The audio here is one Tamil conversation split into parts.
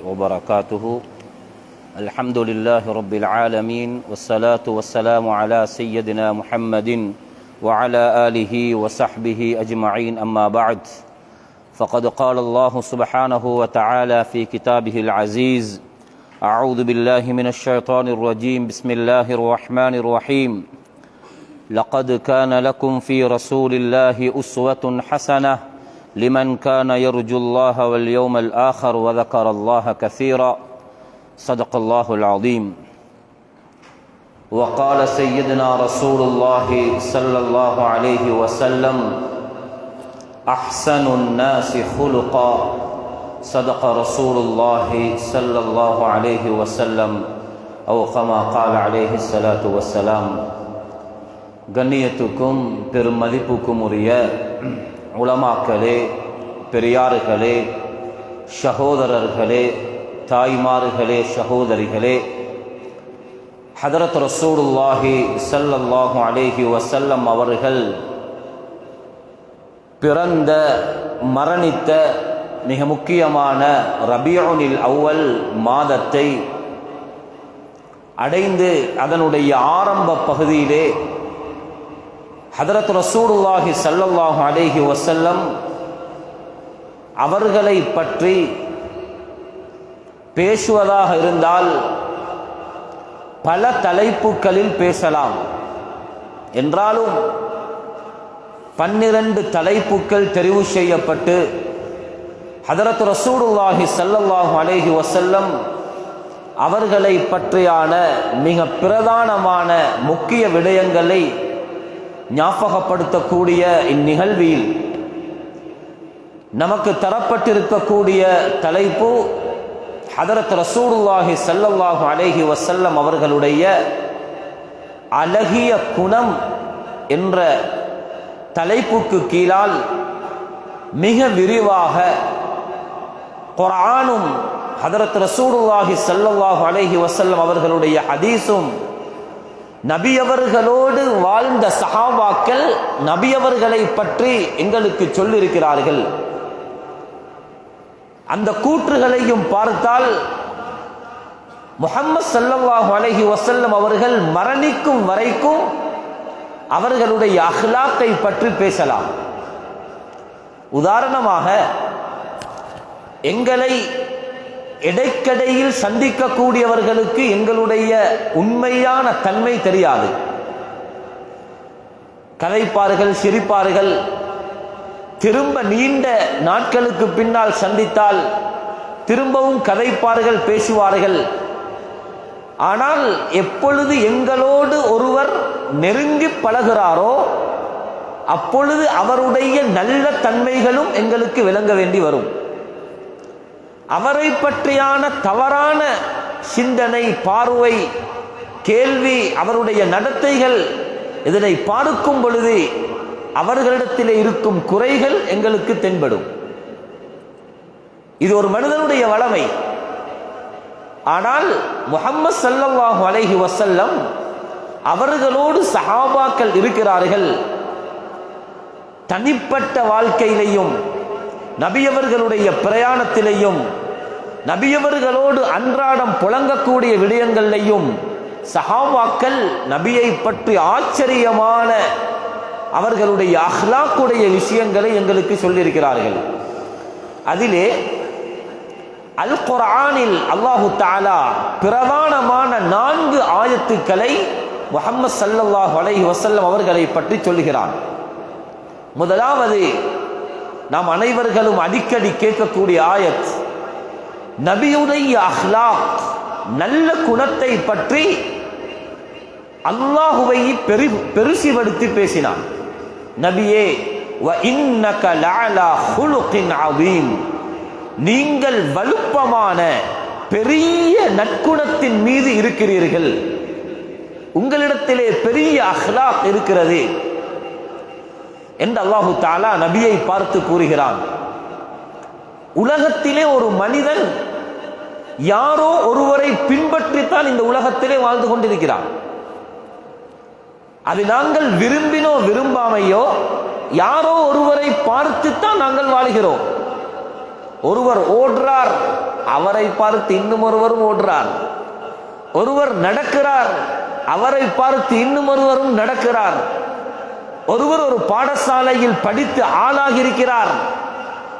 وبركاته. الحمد لله رب العالمين والصلاة والسلام على سيدنا محمد وعلى آله وصحبه أجمعين. أما بعد فقد قال الله سبحانه وتعالى في كتابه العزيز أعوذ بالله من الشيطان الرجيم بسم الله الرحمن الرحيم. لقد كان لكم في رسول الله أسوة حسنة لمن كان يرجو الله واليوم الآخر وذكر الله كثيرا. صدق الله العظيم. وقال سيدنا رسول الله صلى الله عليه وسلم أحسن الناس خلقا. صدق رسول الله صلى الله عليه وسلم أو كما قال عليه الصلاة والسلام غنيتكم برمذبكم رياء. உலமாக்களே பெரியார்களே சகோதரர்களே தாய்மார்களே சகோதரிகளே ஹதரத் ரசூடுல்லாஹி ஸல்லல்லாஹு அலேஹி வசல்லம் அவர்கள் பிறந்த மரணித்த மிக முக்கியமான ரபியோனில் அவ்வல் மாதத்தை அடைந்து அதனுடைய ஆரம்ப பகுதியிலே ஹதரத் ரசூடுல்லாஹி சல்லல்லாஹு அலேஹி வசல்லம் அவர்களை பற்றி பேசுவதாக இருந்தால் பல தலைப்புகளில் பேசலாம். என்றாலும் பன்னிரண்டு தலைப்புகள் தெரிவு செய்யப்பட்டு ஹதரத் ரசூடுல்லாஹி சல்லல்லாஹு அலேஹி வசல்லம் அவர்களை பற்றியான மிக பிரதானமான முக்கிய விடயங்களை ஞாபகப்படுத்தக்கூடிய இந்நிகழ்வில் நமக்கு தரப்பட்டிருக்கக்கூடிய தலைப்பு ஹதரத் ரசூலுல்லாஹி சல்லல்லாஹு அலேஹி வசல்லம் அவர்களுடைய அழகிய குணம் என்ற தலைப்புக்கு கீழால் மிக விரிவாக குரானும் ஹதரத் ரசூலுல்லாஹி சல்லல்லாஹு அலேஹி வசல்லம் அவர்களுடைய ஹதீஸும் நபியவர்களோடு வாழ்ந்த சஹாபாக்கள் நபியவர்களை பற்றி எங்களுக்கு சொல்லியிருக்கிறார்கள். அந்த கூற்றுகளையும் பார்த்தால் முகம்மது சல்லாஹ் அலஹி வசல்லம் அவர்கள் மரணிக்கும் வரைக்கும் அவர்களுடைய அஹ்லாக்கை பற்றி பேசலாம். உதாரணமாக எங்களை இடைக்கடையில் சந்திக்கக்கூடியவர்களுக்கு எங்களுடைய உண்மையான தன்மை தெரியாது. கதைப்பார்கள் சிரிப்பார்கள் திரும்ப நீண்ட நாட்களுக்கு பின்னால் சந்தித்தால் திரும்பவும் கதைப்பார்கள் பேசுவார்கள். ஆனால் எப்பொழுது எங்களோடு ஒருவர் நெருங்கி பழகிறாரோ அப்பொழுது அவருடைய நல்ல தன்மைகளும் எங்களுக்கு விளங்க வேண்டி வரும். அவரை பற்றியான தவறான சிந்தனை பார்வை கேள்வி அவருடைய நடத்தைகள் இதனை பார்க்கும் பொழுது அவர்களிடத்தில் இருக்கும் குறைகள் எங்களுக்கு தென்படும். இது ஒரு மனிதனுடைய வளமை. ஆனால் முகம்மது சல்லாஹூ அலஹி வசல்லம் அவர்களோடு சஹாபாக்கள் இருக்கிறார்கள். தனிப்பட்ட வாழ்க்கையிலையும் நபியவர்களுடைய பிரயாணத்திலையும் நபியவர்களோடு அன்றாடம் புழங்கக்கூடிய விடயங்களையும் சஹாவாக்கள் நபியை பற்றி ஆச்சரியமான அவர்களுடைய அஹ்லாக்குடைய விஷயங்களை எங்களுக்கு சொல்லியிருக்கிறார்கள். அதிலே அல் குரானில் அல்லாஹு தாலா பிரதானமான நான்கு ஆயத்துக்களை முகமது சல்லாஹ் அலை வசல்லம் அவர்களை பற்றி சொல்லுகிறான். முதலாவது நாம் அனைவர்களும் அடிக்கடி கேட்கக்கூடிய ஆயத் நபியுடைய அஹ்லாக் நல்ல குணத்தை பற்றி அல்லாஹுவை பெரு பெருசிவடுத்தி பேசினான். நபியே நீங்கள் வலுப்பமான பெரிய நற்குணத்தின் மீது இருக்கிறீர்கள். உங்களிடத்திலே பெரிய அஹ்லாக் இருக்கிறது. என்று அல்லாஹு தாலா நபியை பார்த்து கூறுகிறான். உலகத்திலே ஒரு மனிதன் யாரோ ஒருவரை பின்பற்றித்தான் இந்த உலகத்திலே வாழ்ந்து கொண்டிருக்கிறான். அது நாங்கள் விரும்பினோ விரும்பாமையோ யாரோ ஒருவரை பார்த்துத்தான் நாங்கள் வாழ்கிறோம். ஒருவர் ஓடுறார் அவரை பார்த்து இன்னும் ஒருவரும் ஓடுறார். ஒருவர் நடக்கிறார் அவரை பார்த்து இன்னும் ஒருவரும் நடக்கிறார். ஒருவர் ஒரு பாடசாலையில் படித்து ஆளாகி இருக்கிறார்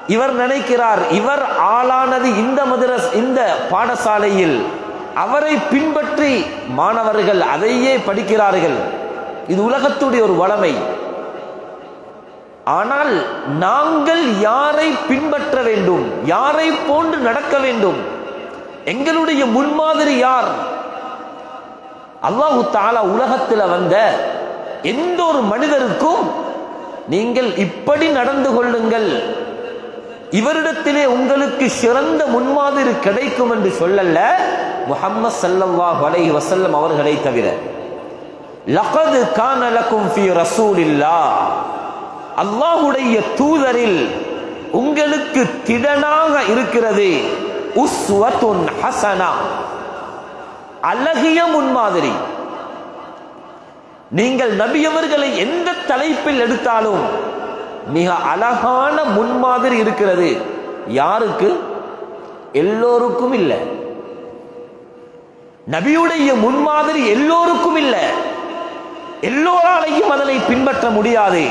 இவர் நினைக்கிறார் இவர் ஆளானது இந்த மதுரஸ் இந்த பாடசாலையில். அவரை பின்பற்றி மாணவர்கள் அதையே படிக்கிறார்கள். இது உலகத்துடைய ஒரு வளமை. ஆனால் நாங்கள் யாரை பின்பற்ற வேண்டும்? யாரை போன்று நடக்க வேண்டும்? எங்களுடைய முன்மாதிரி யார்? அல்லாஹு தாலா உலகத்தில் வந்த எந்த ஒரு மனிதருக்கும் நீங்கள் இப்படி நடந்து கொள்ளுங்கள். இவரிடத்திலே உங்களுக்கு சிறந்த முன்மாதிரி கிடைக்கும் என்று சொல்லல்ல. முகம்மது ஸல்லல்லாஹு வலை வசல்லம் அவர்களை தவிர. லகது கான லக்கும் ஃபீ ரசூலில்லாஹ். அல்லாஹ்வுடைய தூதரில் உங்களுக்கு திடனாக இருக்கிறது. உஸ்வத்துன் ஹசனா. அழகிய முன்மாதிரி. நீங்கள் நபியவர்களை எந்த தலைப்பில் எடுத்தாலும் மிக அழகான முன்மாதிரி இருக்கிறது. யாருக்கு? எல்லோருக்கும் இல்லை. நபியுடைய முன்மாதிரி எல்லோருக்கும் இல்லை. எல்லோராலையும் அதனை பின்பற்ற முடியாது.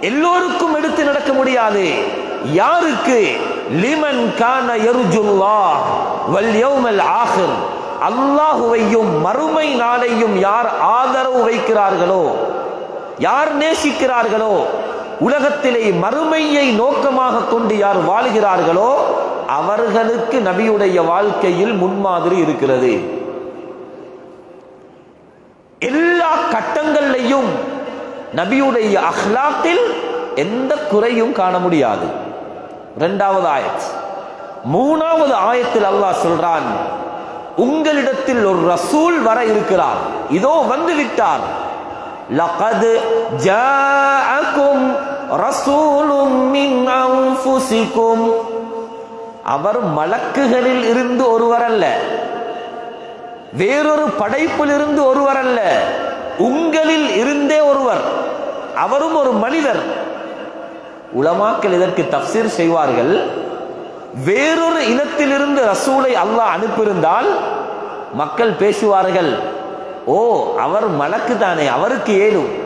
எல்லோருக்கும் எடுத்து நடக்க முடியாது. யாருக்கு? லிமன் கான எருஜுல்லா வல் யௌமல் ஆஹிர். அல்லாஹுவையும் மறுமை நாளையும் யார் ஆதரவு வைக்கிறார்களோ யார் நேசிக்கிறார்களோ உலகத்திலே மறுமையை நோக்கமாக கொண்டு யார் வாழ்கிறார்களோ அவர்களுக்கு நபியுடைய வாழ்க்கையில் முன்மாதிரி இருக்கிறது. எல்லா கட்டங்கள்லையும் நபியுடைய அஹ்லாத்தில் எந்த குறையும் காண முடியாது. இரண்டாவது ஆயத். மூணாவது ஆயத்தில் அல்லாஹ் சொல்றான் உங்களிடத்தில் ஒரு ரசூல் வர இருக்கிறார். இதோ வந்து விட்டார். லகது ஜாஅகும் ரசூலும் மின் அன்ஃபுசிக்கும் அவர் மலக்குகளில் இருந்து ஒருவர் அல்ல. வேறொரு படைப்பில் இருந்து ஒருவர் அல்ல. உங்களில் இருந்தே ஒருவர். அவரும் ஒரு மனிதர். உலமாக்கள் இதற்கு தப்சீர் செய்வார்கள். வேறொரு இனத்திலிருந்து ரசூலை அல்லாஹ் அனுப்பியிருந்தால் மக்கள் பேசுவார்கள் ஓ அவர் மலக்கு தானே அவருக்கு ஏலும்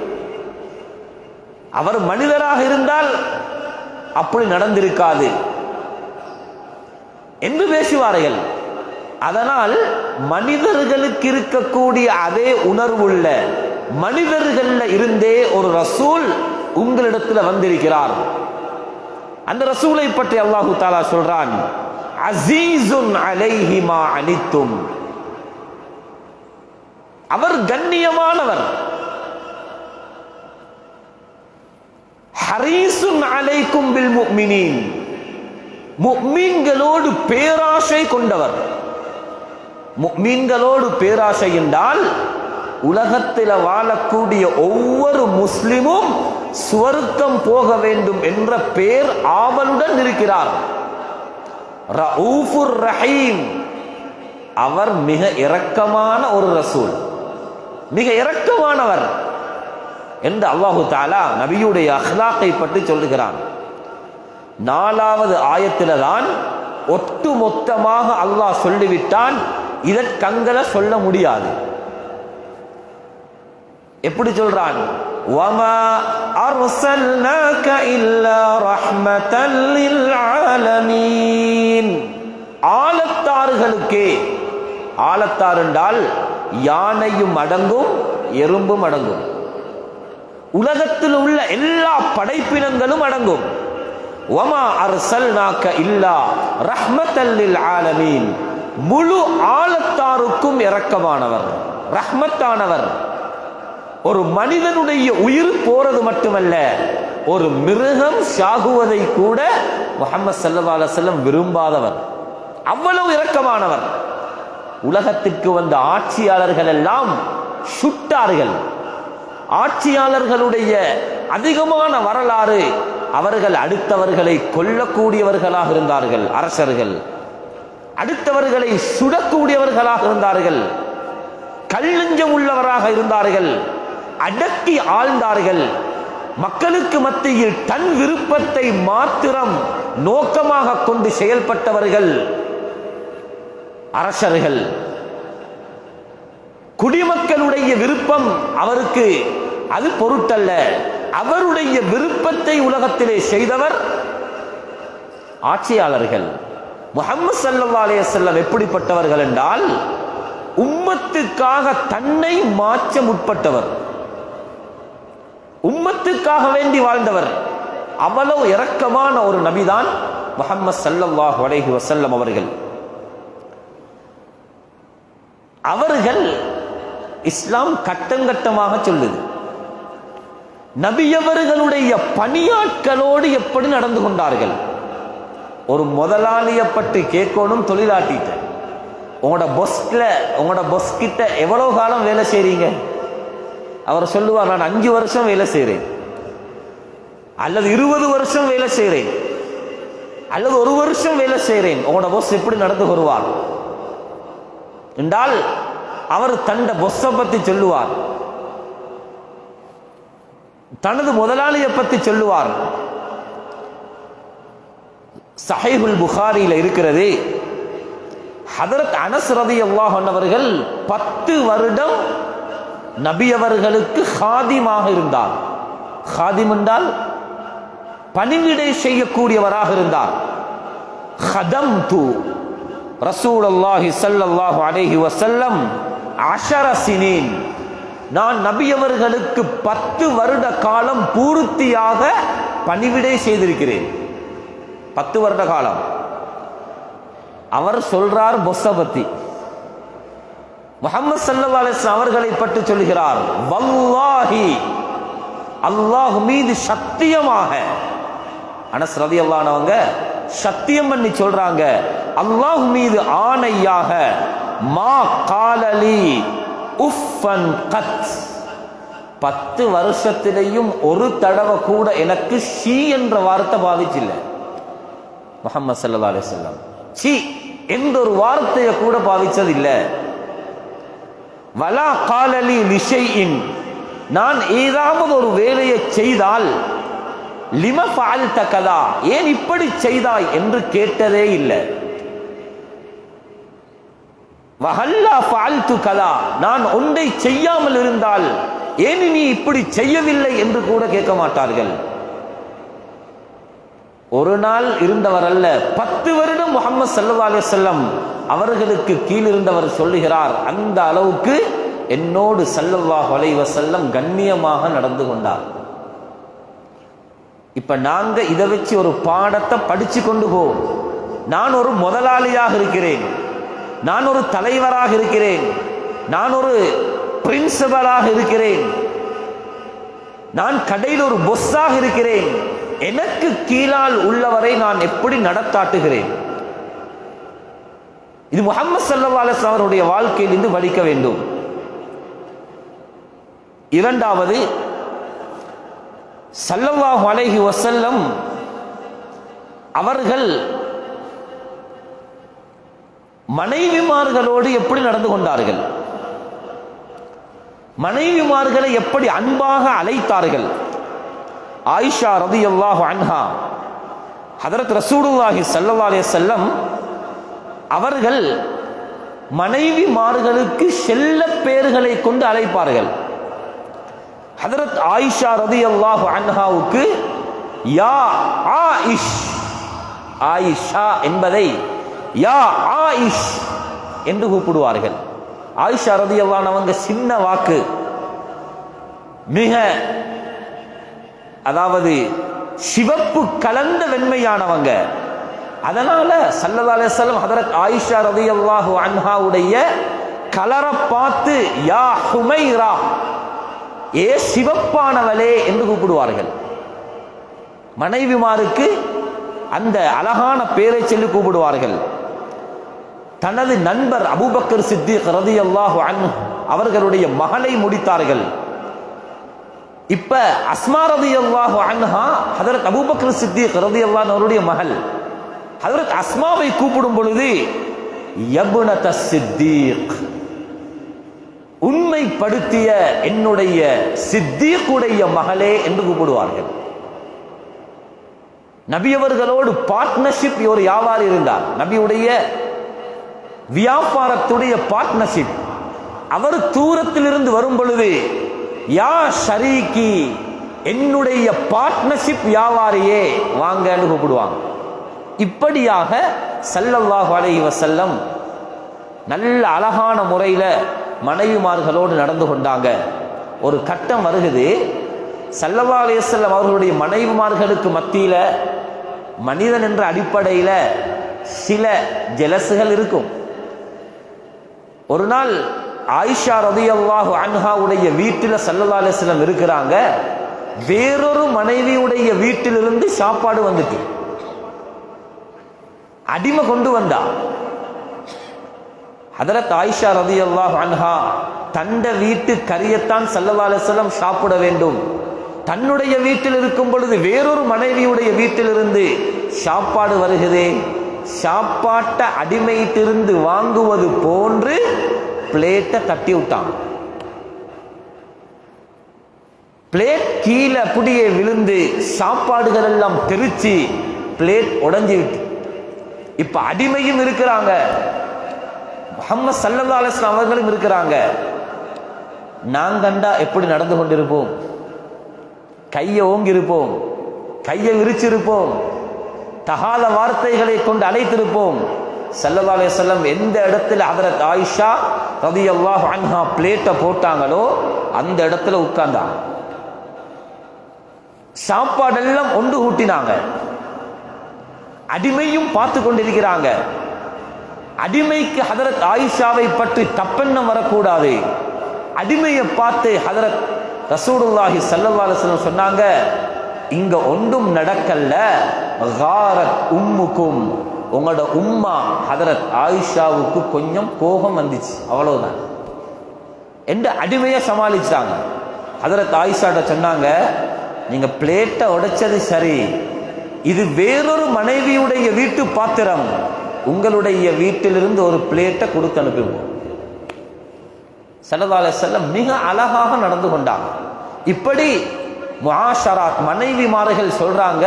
அவர் மனிதராக இருந்தால் அப்படி நடந்திருக்காது. என்று பேசுவார்கள். அதனால் மனிதர்களுக்கு இருக்கக்கூடிய அதே உணர்வுள்ள மனிதர்கள்ல இருந்தே ஒரு ரசூல் உங்களிடத்துல வந்திருக்கிறார். அந்த ரசூலை பற்றி அல்லாஹு தாலா சொல்றான் அசீசுன் அலைஹிமா அனித்தும். அவர் கண்ணியமானவர். ஹரீசுன் அலைக்கும் பில் முக்மினின் முக்மீன்களோடு பேராசை கொண்டவர். முக்மீன்களோடு பேராசை என்றால் உலகத்தில் வாழக்கூடிய ஒவ்வொரு முஸ்லிமும் சுவர்க்கம் போக வேண்டும் என்ற பேர் ஆவலுடன் இருக்கிறார். ரவுஃபுர் ரஹீம். அவர் மிக இரக்கமான ஒரு ரசூல். மிக இரக்கமானவர் என்று அல்லாஹு தாலா நபியுடைய அஹ்லாக்கை பற்றி சொல்லுகிறான். நாலாவது ஆயத்தில தான் ஒட்டு மொத்தமாக அல்லாஹ் சொல்லிவிட்டான். இதற்கங்களை சொல்ல முடியாது. எப்படி சொல்றான்? وَمَا أَرْسَلْنَاكَ إِلَّا رَحْمَةً لِلْعَالَمِينَ ஆலத்தாறுகளுக்கே ஆலத்தார் என்றால் யானையும் அடங்கும் எறும்பும் அடங்கும் உலகத்தில் உள்ள எல்லா படைப்பினங்களும் அடங்கும் ஒமா அர்சல்நாக்க இல்லா ரஹ்மத்தல்லில் ஆலமீன் முழு ஆழத்தாருக்கும் இரக்கமானவர் ரஹ்மத்தானவர் ஒரு மனிதனுடைய உயிர் போறது மட்டுமல்ல ஒரு மிருகம் சாகுவதை கூட முகமது சல்லா அலுவலம் விரும்பாதவர். அவ்வளவு இரக்கமானவர். உலகத்திற்கு வந்த ஆட்சியாளர்கள் எல்லாம் சுட்டார்கள். ஆட்சியாளர்களுடைய அதிகமான வரலாறு அவர்கள் அடுத்தவர்களை கொல்லக்கூடியவர்களாக இருந்தார்கள் அரசர்கள். அடுத்தவர்களை சுடக்கூடியவர்களாக இருந்தார்கள். கல்லஞ்சம் உள்ளவராக இருந்தார்கள். அடக்கி ஆழ்ந்தார்கள். மக்களுக்கு மத்தியில் தன் விருப்பத்தை மாத்திரம் நோக்கமாக கொண்டு செயல்பட்டவர்கள் அரசர்கள். குடிமக்களுடைய விருப்பம் அவருக்கு அது பொருட்டல்ல. அவருடைய விருப்பத்தை உலகத்திலே செய்தவர் ஆட்சியாளர்கள். முகமது சல்லா அலையம் எப்படிப்பட்டவர்கள் என்றால் உம்மத்துக்காக தன்னை மாற்ற முற்பட்டவர். உம்மத்துக்காக வேண்டி வாழ்ந்தவர். அவ்வளவு இரக்கமான ஒரு நபிதான் முகம்மது சல்லல்லாஹு அலைஹி வசல்லம் அவர்கள். அவர்கள் இஸ்லாம் கட்டங்கட்டமாக சொல்லுது. நபியவர்களுடைய பணியாட்களோடு எப்படி நடந்து கொண்டார்கள்? ஒரு முதலாளியை பற்றி கேட்கணும் தொழிலாட்டிட்ட உங்களோட பொஸ்ல உங்களோட பொஸ் கிட்ட எவ்வளவு காலம் வேலை செய்றீங்க? அவர் சொல்லுவார் நான் அஞ்சு வருஷம் வேலை செய்கிறேன் அல்லது இருபது வருஷம் வேலை செய்கிறேன் அல்லது ஒரு வருஷம் வேலை செய்கிறேன் உங்களோட பொஸ் எப்படி நடந்து வருவார்? என்றால் அவர் தண்ட பொஸ்ஸை பத்தி சொல்லுவார். தனது முதலாளியை பத்தி சொல்லுவார். சஹைபுல் புகாரியில் இருக்கிறது ஹதரத் அனஸ் ரதி அவர்கள் பத்து வருடம் நபி அவர்களுக்கு ஹாதிமாக இருந்தார். ஹாதிம் என்றால் பணிவிடை செய்யக்கூடியவராக இருந்தார். ஹதம் தூ ரசூல் அல்லாஹி சல்லாஹு அலேஹி வசல்லம் அஷரசினேன் நான் நபியவர்களுக்கு பத்து வருட காலம் பூர்த்தியாக பணிவிடை செய்திருக்கிறேன். பத்து வருட காலம். அவர் சொல்றார் பொஸ்ஸ பத்தி முகமது சல்லா அலிஸ்லாம் அவர்களை பற்றி சொல்கிறார் வல்லாஹி அல்லாஹ் மீது சத்தியமாக. அனஸ் ரதி அல்லானவங்க சத்தியம் பண்ணி சொல்றாங்க அல்லாஹ் மீது ஆணையாக மா காலலி உஃபன் கத். பத்து வருஷத்திலையும் ஒரு தடவை கூட எனக்கு ஷீ என்ற வார்த்தை பாதிச்சில்லை முகமது சல்லா அலிஸ்லாம் ஷீ என்ற ஒரு வார்த்தையை கூட பாவிச்சதில்லை. வலா காலலி லிஷையின் நான் ஏதாவது ஒரு வேலையை செய்தால் லிம ஃபால்த கதா? ஏன் இப்படி செய்தாய் என்று கேட்டதே இல்லை. வஹல்லா ஃபால்து கதா? நான் ஒன்றை செய்யாமல் இருந்தால் ஏன் நீ இப்படி செய்யவில்லை என்று கூட கேட்க மாட்டார்கள். ஒரு நாள் இருந்தவர் அல்ல பத்து வருடம் முகமது சல்லா அலி செல்லம் அவர்களுக்கு கீழிருந்தவர் சொல்லுகிறார் அந்த அளவுக்கு என்னோடு சல்லல்லாஹ் அலைவ செல்லம் கண்ணியமாக நடந்து கொண்டார். இப்ப நாங்க இதை வச்சு ஒரு பாடத்தை படிச்சு கொண்டு போவோம் நான் ஒரு முதலாளியாக இருக்கிறேன். நான் ஒரு தலைவராக இருக்கிறேன். நான் ஒரு பிரின்சிபலாக இருக்கிறேன். நான் கடையில் ஒரு பொஸ்ஸாக இருக்கிறேன். எனக்கு கீழால் உள்ளவரை நான் எப்படி நடத்தாட்டுகிறேன்? இது முகமது சல்லா அலிஸ் அவருடைய வாழ்க்கையிலிருந்து வலிக்க வேண்டும். இரண்டாவது சல்லல்லாஹு அலைஹி வசல்லம் அவர்கள் மனைவிமார்களோடு எப்படி நடந்து கொண்டார்கள்? மனைவிமார்களை எப்படி அன்பாக அழைத்தார்கள்? ஆயிஷா ரதி அல்லாஹு அன்ஹா ஹதரத் ரசூடுல்லாஹி சல்லா அலே செல்லம் அவர்கள் மனைவிமார்களுக்கு செல்ல பேர்களை கொண்டு அழைப்பார்கள். ஹதரத் ஆயிஷா ரதி அல்லாஹு அன்ஹாவுக்கு யா ஆயிஷ் ஆயிஷா என்பதை யா ஆயிஷ் என்று கூப்பிடுவார்கள். ஆயிஷா ரதி அவங்க சின்ன வாக்கு மிக அதாவது சிவப்பு கலந்த வெண்மையானவங்க. அதனால சல்லல்லா அலிஸ்லாம் ஹதரத் ஆயிஷா ரதி அல்லாஹு அன்ஹாவுடைய கலரை பார்த்து யா ஹுமைரா ஏ சிவப்பானவளே என்று கூப்பிடுவார்கள். மனைவிமாருக்கு அந்த அழகான பேரை சொல்லி கூப்பிடுவார்கள். தனது நண்பர் அபூபக்கர் சித்திக் ரதி அல்லாஹு அன் அவர்களுடைய மகளை முடித்தார்கள். இப்ப அஸ்மா ரதி அல்லாஹு அன்ஹா ஹதரத் அபூபக்கர் சித்திக் ரதி அல்லாஹ் அவருடைய மகள். ஹதரத் அஸ்மாவை கூப்பிடும் பொழுது யபுனத சித்தீக். உண்மைப்படுத்திய என்னுடைய சித்தீக்குடைய மகளே என்று கூப்பிடுவார்கள். நபியவர்களோடு பார்ட்னர்ஷிப் ஒரு வியாபாரி இருந்தார். நபியுடைய வியாபாரத்துடைய பார்ட்னர்ஷிப் அவர் தூரத்திலிருந்து வரும் பொழுது யா ஷரீக்கி என்னுடைய பார்ட்னர்ஷிப் வியாபாரியே வாங்கன்னு கூப்பிடுவாங்க. இப்படியாக ஸல்லல்லாஹு அலைஹி செல்லம் நல்ல அழகான முறையில் மனைவிமார்களோடு நடந்து கொண்டாங்க. ஒரு கட்டம் வருகுது. ஸல்லல்லாஹு அலைஹி அவர்களுடைய மனைவிமார்களுக்கு மத்தியில் மனிதன் என்ற அடிப்படையில் சில ஜெலசுகள் இருக்கும். ஒரு நாள் ஆயிஷா ரதியல்லாஹு அன்ஹாவுடைய வீட்டில் ஸல்லல்லாஹு இருக்கிறாங்க. வேறொரு மனைவியுடைய வீட்டிலிருந்து சாப்பாடு வந்துட்டு. அடிமை கொண்டு வந்தா. ஹதரத் ஆயிஷா ரதியல்லாஹு அன்ஹா தண்ட வீட்டு கரியத்தான் ஸல்லல்லாஹு சாப்பிட வேண்டும். தன்னுடைய வீட்டில் இருக்கும் பொழுது வேறொரு மனைவியுடைய வீட்டிலிருந்து சாப்பாடு வருகிறதே சாப்பாட்டை அடிமையிட்டிருந்து வாங்குவது போன்று பிளேட்டை தட்டி விட்டான். பிளேட் கீழே அப்படியே விழுந்து சாப்பாடுகள் எல்லாம் தெரிச்சு பிளேட் உடஞ்சி விட்டு. இப்ப அடிமையும் இருக்கிறாங்க. முகமது சல்லல்லா அலிஸ்லாம் அவர்களும் இருக்கிறாங்க. நான் கண்டா எப்படி நடந்து கொண்டிருப்போம்? கையை ஓங்கி இருப்போம் கையை விரிச்சிருப்போம். தகாத வார்த்தைகளை கொண்டு அழைத்திருப்போம். சல்லல்லா அலைஹி எந்த இடத்துல ஹதரத் ஆயிஷா ரதியல்லாஹு அன்ஹா பிளேட்டை போட்டாங்களோ அந்த இடத்துல உட்கார்ந்தாங்க சாப்பாடெல்லாம் ஒன்று கூட்டினாங்க அடிமையும் பார்த்து கொண்டிருக்கிறாங்க. அடிமைக்கு ஹதரத் ஆயிஷாவை பற்றி தப்பெண்ணம் வரக்கூடாது. அடிமையை பார்த்து ஹதரத் ரசூடுல்லாஹி ஸல்லல்லாஹு சொன்னாங்க இங்க ஒன்றும் நடக்கல்ல. உம்முக்கும். உங்களோட உம்மா ஹதரத் ஆயிஷாவுக்கு கொஞ்சம் கோபம் வந்துச்சு. அவ்வளவுதான். என்று அடிமையை சமாளிச்சாங்க. ஹதரத் ஆயிஷாட்ட சொன்னாங்க நீங்க பிளேட்டை உடைச்சது சரி. இது வேறொரு மனைவியுடைய வீட்டு பாத்திரம். உங்களுடைய வீட்டிலிருந்து ஒரு பிளேட்டை கொடுத்து அனுப்புவோம் சல்லல்லாஹு செல்லம் மிக அழகாக நடந்து கொண்டாங்க. இப்படி மனைவிமார்கள் சொல்றாங்க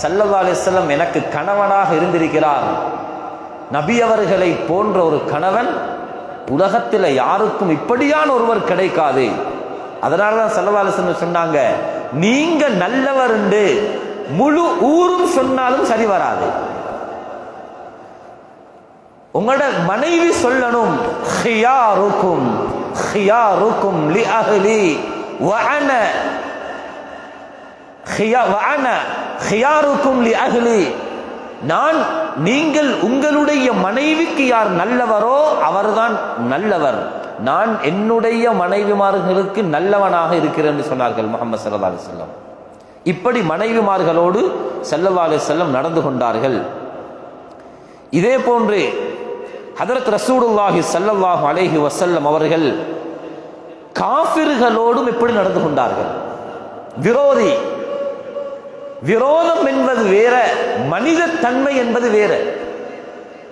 சல்லல்லா அலிஸ்லம் எனக்கு கணவனாக இருந்திருக்கிறார். நபி அவர்களை போன்ற ஒரு கணவன் உலகத்தில் யாருக்கும் இப்படியான ஒருவர் கிடைக்காது. அதனால தான் சல்லல்லா அலிஸ்லம் சொன்னாங்க நீங்க நல்லவர் என்று முழு ஊரும் சொன்னாலும் சரி வராது. உங்களோட மனைவி சொல்லணும் ஹியாருக்கும் ஹியாருக்கும் லி அஹ்லி வஅன ஹியா வஅன ஹியாருக்கும் லி அஹ்லி நான் நீங்கள் உங்களுடைய மனைவிக்கு யார் நல்லவரோ அவர்தான் நல்லவர். நான் என்னுடைய மனைவிமார்களுக்கு நல்லவனாக இருக்கிறேன் என்று சொன்னார்கள் முகமது சல்லா அலி செல்லம் இப்படி மனைவிமார்களோடு சல்லல்லா அலி செல்லம் நடந்து கொண்டார்கள். இதே போன்று ஹதரத் ரசூடுல்லாஹி ஸல்லல்லாஹு அலேஹி வசல்லம் அவர்கள் காஃபிர்களோடும் எப்படி நடந்து கொண்டார்கள். விரோதி விரோதம் என்பது வேற மனித தன்மை என்பது வேற.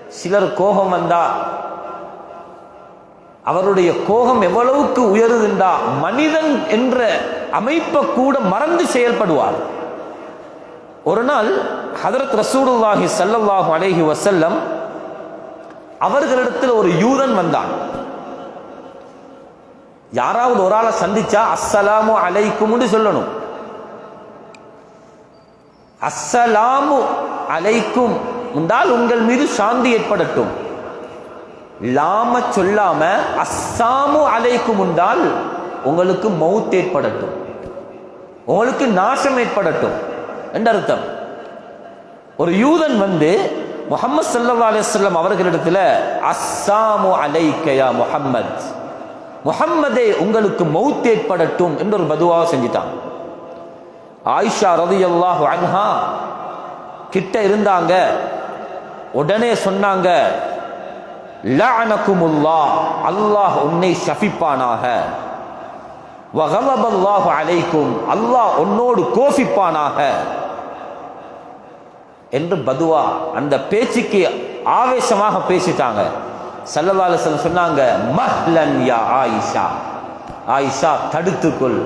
சிலர் கோபம் வந்தா அவருடைய கோபம் எவ்வளவுக்கு உயருதுண்டா மனிதன் என்ற அமைப்பை கூட மறந்து செயல்படுவார். ஒரு நாள் ஹதரத் ரசூடுல்லாஹி ஸல்லல்லாஹு அலேஹி வசல்லம் அவர்களிடத்தில் ஒரு யூதன் வந்தான். யாராவது ஒரு ஆளை சந்திச்சா அஸ்ஸலாமு அலைக்கும்னு சொல்லணும். அஸ்ஸலாமு அலைக்கும். என்றால் உங்கள் மீது சாந்தி ஏற்படட்டும். லாம சொல்லாம அஸ்ஸாமு அலைக்கும் என்றால் உங்களுக்கு மவுத் ஏற்படட்டும். உங்களுக்கு நாசம் ஏற்படட்டும். என்று அர்த்தம். ஒரு யூதன் வந்து முகமது சல்லா அலிஸ்லாம் அவர்களிடத்தில் அஸ்ஸாமு அலைக்கயா முஹம்மத். முஹம்மதே உங்களுக்கு மவுத் ஏற்படட்டும் என்று ஒரு பதுவாக செஞ்சிட்டான். ஆயிஷா ரதி அல்லாஹ் அன்ஹா கிட்ட இருந்தாங்க. உடனே சொன்னாங்க லஅனகுமுல்லா அல்லாஹ் உன்னை ஷஃபிப்பானாக வகலபல்லாஹு அலைக்கும் அல்லாஹ் உன்னோடு கோபிப்பானாக. என்று பதுவா அந்த பேச்சுக்கு ஆவேசமாக பேசிட்டாங்க. சல்லல்லாஹு அலைஹி சொன்னாங்க மஹ்லன் யா ஆயிஷா. ஆயிஷா தடுத்துக்கொள்.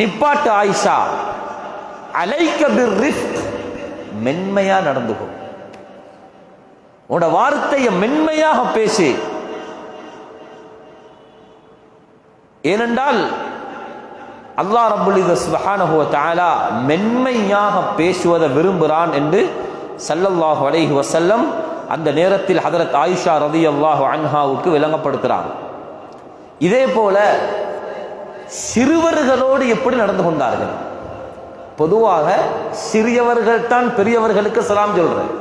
நிப்பாட்டு ஆயிஷா. அலைக்க மென்மையா நடந்துகும் உன்னோட வார்த்தையை மென்மையாக பேசு. ஏனென்றால் அல்லாஹ் ரபுல் சுபஹானஹு வ மென்மையாக பேசுவதை விரும்புகிறான் என்று சல்லல்லாஹு அலைஹி வசல்லம் அந்த நேரத்தில் ஹதரத் ஆயிஷா ரலியல்லாஹு அன்ஹாவுக்கு விளங்கப்படுத்துகிறான் இதே போல சிறுவர்களோடு எப்படி நடந்து கொண்டார்கள்? பொதுவாக சிறியவர்கள் தான் பெரியவர்களுக்கு சலாம் சொல்றேன்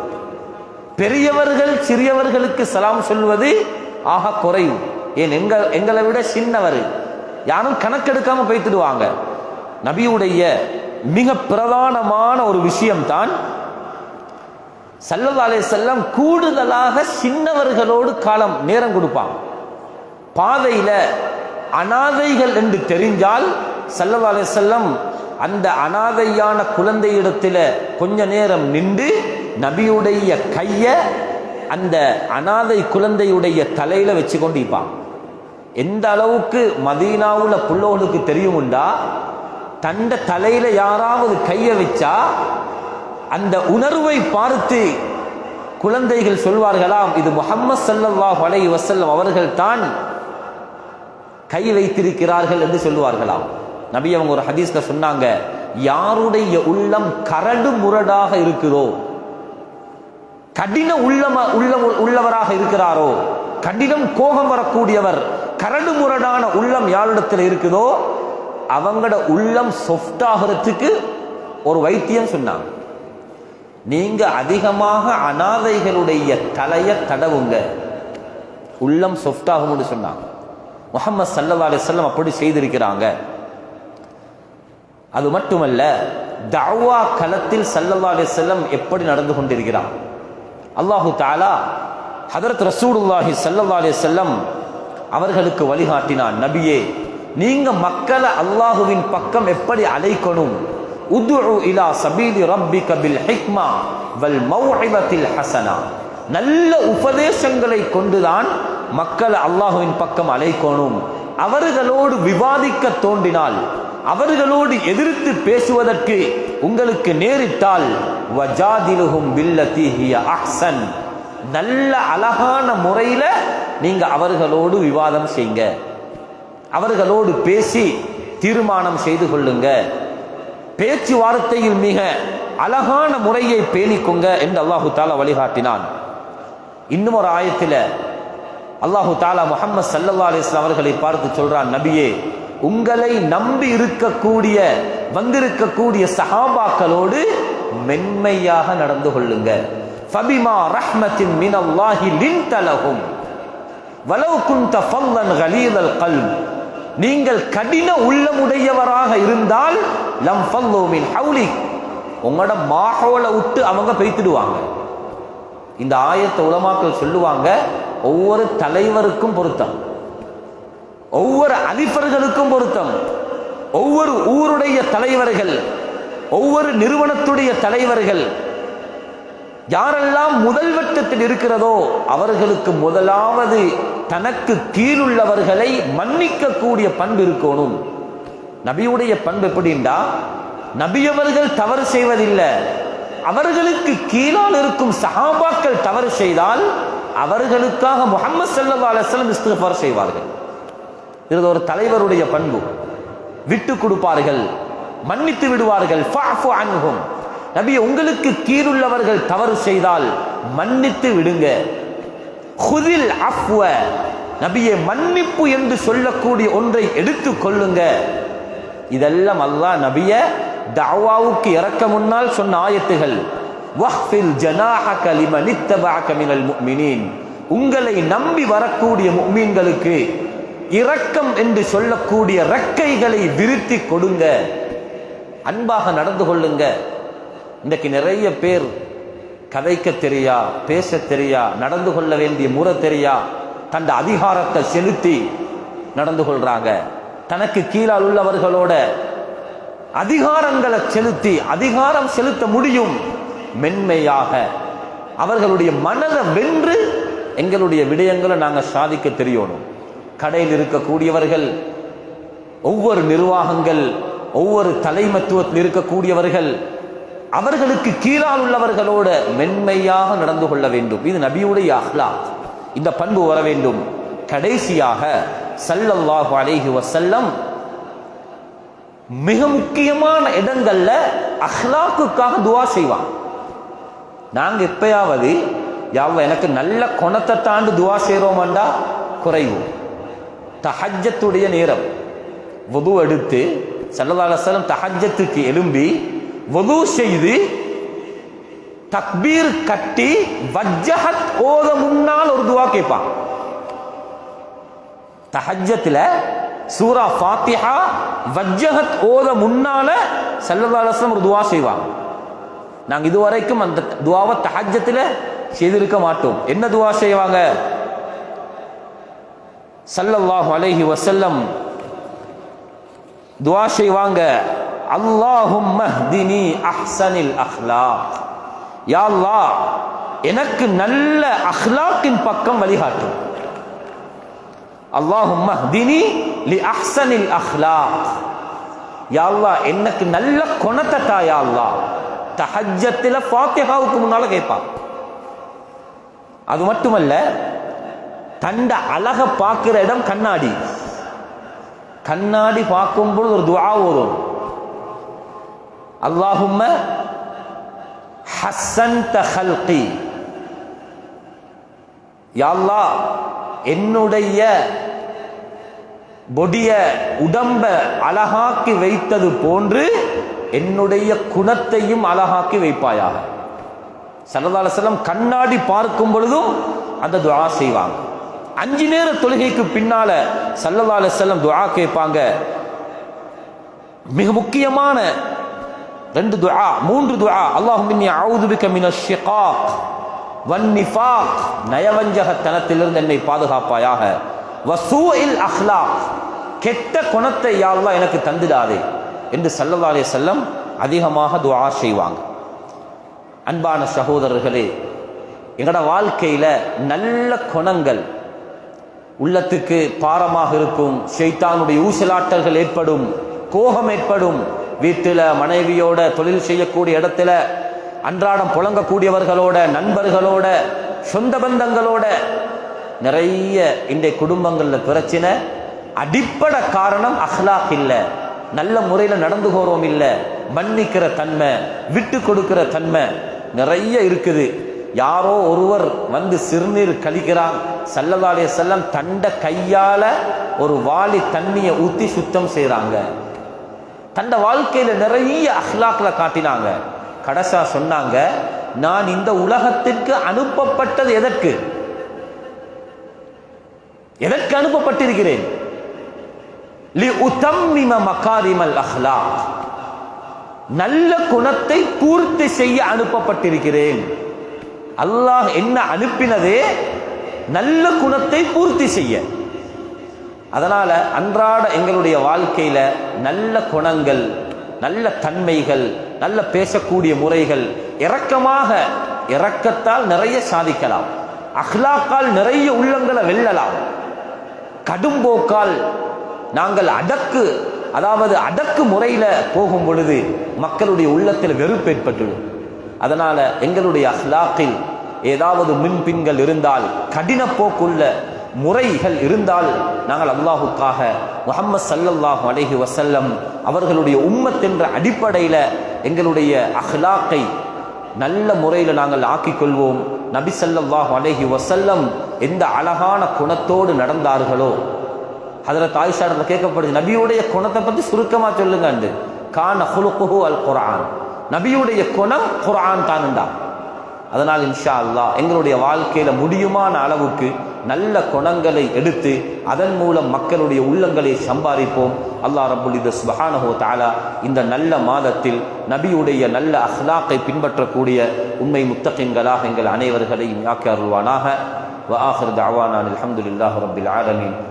பெரியவர்கள் சிறியவர்களுக்கு சலாம் சொல்வது ஆக குறையும் ஏன் எங்க எங்களை விட சின்னவர். யாரும் கணக்கெடுக்காம போய்த்துடுவாங்க. நபியுடைய மிக பிரதானமான ஒரு விஷயம்தான் சல்லல்லா செல்லம் கூடுதலாக சின்னவர்களோடு காலம் நேரம் கொடுப்பாங்க. பாதையில அனாதைகள் என்று தெரிஞ்சால் சல்லல்லா அலிசல்லம் செல்லம் அந்த அனாதையான குழந்தையிடத்தில் கொஞ்ச நேரம் நின்று நபியுடைய கைய அந்த அனாதை குழந்தையுடைய தலையில வச்சு கொண்டிருப்பான் எந்த அளவுக்கு மதீனாவுல புள்ளோனுக்கு தெரியுமுண்டா? தண்ட தலையில யாராவது கைய வச்சா அந்த உணர்வை பார்த்து குழந்தைகள் சொல்வார்களாம் இது முகம்மது சல்லல்லாஹு அலை வசல்லம் அவர்கள் தான் கை வைத்திருக்கிறார்கள் என்று சொல்லுவார்களாம். நபி அவங்க ஒரு ஹதீஸ்ல சொன்னாங்க யாருடைய உள்ளம் கரடு முரடாக இருக்குதோ கடின உள்ளம உள்ள உள்ளவராக இருக்கிறாரோ கடினம் கோபம் வரக்கூடியவர் கரடு முரடான உள்ளம் யாரிடத்தில் இருக்குதோ அவங்களோட உள்ளம் சொஃப்ட் ஆகிறதுக்கு ஒரு வைத்தியம் சொன்னாங்க. நீங்க அதிகமாக அனாதைகளுடைய தலைய தடவுங்க. உள்ளம் சொஃப்ட் ஆகும்னு சொன்னாங்க. முகமது சல்லா அலிஸ்லம் அப்படி செய்திருக்கிறாங்க. அது மட்டுமல்ல தாவா களத்தில் சல்லல்லா அலிஸ்லம் எப்படி நடந்து கொண்டிருக்கிறார் அல்லாஹு தாலா ஹதரத் ரசூலுல்லாஹி சல்லல்லா அலிஸ்லம் அவர்களுக்கு வழிகாட்டினான் நபியே நீங்க மக்களை அல்லாஹுவின் பக்கம் எப்படி அழைக்கணும்? உதுஉ இலா சபீலி ரப்பிக பில் ஹிக்மா வல் மௌஇபத்தில் ஹசனா. நல்ல உபதேசங்களை கொண்டுதான் மக்களை அல்லாஹுவின் பக்கம் அழைக்கணும். அவர்களோடு விவாதிக்க தோன்றினால் அவர்களோடு எதிர்த்து பேசுவதற்கு உங்களுக்கு நேரிட்டால் வஜாதிலுகும் பில்லதி அஹ்சன். நல்ல அழகான முறையில் நீங்க அவர்களோடு விவாதம் செய்யுங்க அவர்களோடு பேசி தீர்மானம் செய்து கொள்ளுங்க. பேச்சுவார்த்தையில் மிக அழகான முறையை பேணிக்கொங்க என்று அல்லாஹு தாலா வழிகாட்டினான். இன்னும் ஒரு ஆயத்தில் அல்லாஹு தாலா முகமது சல்லா அலிஸ்லாம் அவர்களை பார்த்து சொல்றான் நபியே உங்களை நம்பி இருக்கக்கூடிய வந்திருக்கக்கூடிய சஹாபாக்களோடு மென்மையாக நடந்து கொள்ளுங்க. ஃபபிமா ரஹ்மத்தின் மின் அல்லாஹி லின் தலகும் வலவு குந்த ஃபல்லன் கலீதல் கல்ம் நீங்கள் கடின உள்ளமுடையவராக இருந்தால் லம் ஃபல்லு மின் ஹவுலி உங்களோட மாஹோலை விட்டு அவங்க பெய்த்திடுவாங்க. இந்த ஆயத்தை உலமாக்கள் சொல்லுவாங்க ஒவ்வொரு தலைவருக்கும் பொருத்தம். ஒவ்வொரு அதிபர்களுக்கும் பொருத்தம். ஒவ்வொரு ஊருடைய தலைவர்கள் ஒவ்வொரு நிறுவனத்துடைய தலைவர்கள் யாரெல்லாம் முதல் வட்டத்தில் இருக்கிறதோ அவர்களுக்கு முதலாவது தனக்கு கீழுள்ளவர்களை மன்னிக்கக்கூடிய பண்பு இருக்கணும். நபியுடைய பண்பு எப்படின்டா நபியவர்கள் தவறு செய்வதில்லை. அவர்களுக்கு கீழால் இருக்கும் சகாபாக்கள் தவறு செய்தால் அவர்களுக்காக முகமது சல்லா அலுவலம் இஸ்திஃபார் செய்வார்கள். இது ஒரு தலைவருடைய பண்பு. விட்டு கொடுப்பார்கள் மன்னித்து விடுவார்கள். அன்ஹும். நபி உங்களுக்கு கீழுள்ளவர்கள் தவறு செய்தால் மன்னித்து விடுங்க. குதில் அஃப்வ. நபியை மன்னிப்பு என்று சொல்லக்கூடிய ஒன்றை எடுத்து கொள்ளுங்க. இதெல்லாம் அல்லாஹ் நபிய தாவாவுக்கு இறக்க முன்னால் சொன்ன ஆயத்துகள். வஹ்ஃபில் ஜனாஹக லிமன் இத்தபஅக மினல் முஃமினீன் உங்களை நம்பி வரக்கூடிய முஃமின்களுக்கு இரக்கம் என்று சொல்லக்கூடிய ரெக்கைகளை விருத்தி கொடுங்க. அன்பாக நடந்து கொள்ளுங்க. இன்றைக்கு நிறைய பேர் கதைக்க தெரியா பேச தெரியா நடந்து கொள்ள வேண்டிய முறை தெரியா தந்த அதிகாரத்தை செலுத்தி நடந்து கொள்றாங்க. தனக்கு கீழால் உள்ளவர்களோட அதிகாரங்களை செலுத்தி அதிகாரம் செலுத்த முடியும். மென்மையாக. அவர்களுடைய மனதை வென்று எங்களுடைய விடயங்களை நாங்கள் சாதிக்க தெரியணும். கடையில் இருக்கக்கூடியவர்கள் ஒவ்வொரு நிர்வாகங்கள் ஒவ்வொரு தலைமத்துவத்தில் இருக்கக்கூடியவர்கள் அவர்களுக்கு கீழால் உள்ளவர்களோட மென்மையாக நடந்து கொள்ள வேண்டும். இது நபியுடைய அஹ்லா இந்த பண்பு வர வேண்டும். கடைசியாக சல்லல்லாஹு அலைஹி வசல்லம் மிக முக்கியமான இடங்கள்ல அஹ்லாக்குக்காக துவா செய்வான். நாங்க எப்பயாவது யாவ எனக்கு நல்ல குணத்தை தாண்டு துவா செய்கிறோமாண்டா குறைவு. தஹஜத்துடைய நேரம். வது எடுத்து சல்லல்லாஹு தஹஜத்துக்கு எலும்பி வது செய்து தக்பீர் கட்டி வஜ்ஜஹத் ஓத முன்னால் ஒரு துவா கேட்பான் தஹஜத்தில் சூரா ஃபாத்திஹா வஜ்ஜஹத் ஓத முன்னால சல்லல்லாஹு ஒரு துவா செய்வாங்க நாங்க இதுவரைக்கும் அந்த துவாவை தஹஜத்துல செய்திருக்க மாட்டோம். என்ன துவா செய்வாங்க? சல்லல்லாஹு அலைஹி வசல்லம் துவா செய்வாங்க. அல்லாஹும் மஹ்தினி அஹ்சனில் அஹ்லாக். யா அல்லாஹ் எனக்கு நல்ல அஹ்லாக்கின் பக்கம் வழிகாட்டும் அல்லாஹும் மஹ்தினி லி அஹ்சனில் அஹ்லாக். யா அல்லாஹ் எனக்கு நல்ல குணத்தை தா யா அல்லாஹ். தஹஜ்ஜத்தில் ஃபாத்திஹாவுக்கு முன்னால கேட்பான் அது மட்டுமல்ல தண்ட அழக பார்க்கிற இடம் கண்ணாடி. கண்ணாடி பார்க்கும் பொழுது ஒரு துவா வரும். அல்லாஹும்ம ஹசன் ஹல்கி. யாழ்லா என்னுடைய பொடிய உடம்ப அழகாக்கி வைத்தது போன்று என்னுடைய குணத்தையும் அழகாக்கி வைப்பாயாக. சல்லல்லாஹு செல்லம் கண்ணாடி பார்க்கும் பொழுதும் அந்த துவா செய்வாங்க. அஞ்சு நேர தொழுகைக்கு பின்னால சல்லதால செல்லம் துவா கேட்பாங்க. மிக முக்கியமான ரெண்டு துவா மூன்று துவா அல்லாஹுமின் இன்னி அஊது ஷிகாக் வன் நயவஞ்சகத்தனத்திலிருந்து என்னை பாதுகாப்பாயாக. வசூஇல் அஹ்லாக். கெட்ட குணத்தை யாரெல்லாம் எனக்கு தந்துடாதே. என்று சல்லல்லாஹு செல்லம் அதிகமாக துஆ செய்வாங்க. அன்பான சகோதரர்களே எங்களோட வாழ்க்கையில் நல்ல குணங்கள் உள்ளத்துக்கு பாரமாக இருக்கும் ஷைத்தானுடைய ஊசலாட்டல்கள் ஏற்படும் கோபம் ஏற்படும். வீட்டில் மனைவியோட தொழில் செய்யக்கூடிய இடத்துல அன்றாடம் புழங்கக்கூடியவர்களோட நண்பர்களோட சொந்த பந்தங்களோட நிறைய இன்றைய குடும்பங்களில் பிரச்சனை. அடிப்படை காரணம் அஹ்லாக் இல்லை. நல்ல முறையில் நடந்து போகிறோம் இல்லை மன்னிக்கிற தன்மை விட்டு கொடுக்கிற தன்மை நிறைய இருக்குது. யாரோ ஒருவர் வந்து சிறுநீர் கழிக்கிறான் சல்லதாலே செல்லம் தண்ட கையால் ஒரு வாளி தண்ணியை ஊற்றி சுத்தம் செய்கிறாங்க தண்ட வாழ்க்கையில் நிறைய அஹ்லாக்கில் காட்டினாங்க. கடைசா சொன்னாங்க நான் இந்த உலகத்திற்கு அனுப்பப்பட்டது எதற்கு? எதற்கு அனுப்பப்பட்டிருக்கிறேன் லி உத்தம்மிம மகாரிமல் அஹ்லாக் நல்ல குணத்தை பூர்த்தி செய்ய அனுப்பப்பட்டிருக்கிறேன். அல்லாஹ் என்ன அனுப்பினதே நல்ல குணத்தை பூர்த்தி செய்ய. அதனால அன்றாட எங்களுடைய வாழ்க்கையில நல்ல குணங்கள் நல்ல தன்மைகள் நல்ல பேசக்கூடிய முறைகள் இரக்கமாக இரக்கத்தால் நிறைய சாதிக்கலாம். அஹ்லாக்கால் நிறைய உள்ளங்களை வெல்லலாம். கடும்போக்கால் நாங்கள் அடக்கு அதாவது அடக்கு முறையில் போகும் பொழுது மக்களுடைய உள்ளத்தில் வெறுப்பு ஏற்பட்டுவிடும். அதனால் எங்களுடைய அஹ்லாக்கில் ஏதாவது மின்பின்கள் இருந்தால் கடினப்போக்குள்ள முறைகள் இருந்தால் நாங்கள் அல்லாஹுக்காக முகம்மது சல்லல்லாஹு அலஹி வசல்லம் அவர்களுடைய உம்மத்தின்ற அடிப்படையில் எங்களுடைய அஹ்லாக்கை நல்ல முறையில் நாங்கள் ஆக்கிக் கொள்வோம் நபி ஸல்லல்லாஹு அலஹி வசல்லம் எந்த அழகான குணத்தோடு நடந்தார்களோ ஹதரத் ஆயிஷாடத்தில் கேட்கப்படுது நபியுடைய குணத்தை பற்றி சுருக்கமாக சொல்லுங்க கான ஹுலுக்குஹு அல் குர்ஆன் நபியுடைய குணம் குர்ஆன் தானுண்டா அதனால் இன்ஷா அல்லாஹ் எங்களுடைய வாழ்க்கையில முடியுமான அளவுக்கு நல்ல குணங்களை எடுத்து அதன் மூலம் மக்களுடைய உள்ளங்களை சம்பாதிப்போம் அல்லாஹ் ரபுல் இது சுபஹானஹோ தாலா இந்த நல்ல மாதத்தில் நபியுடைய நல்ல அஹ்லாக்கை பின்பற்றக்கூடிய உண்மை முத்தகின்களாக எங்கள் அனைவர்களையும் யாக்கி அருள்வானாக وآخر دعوانا الحمد لله رب العالمين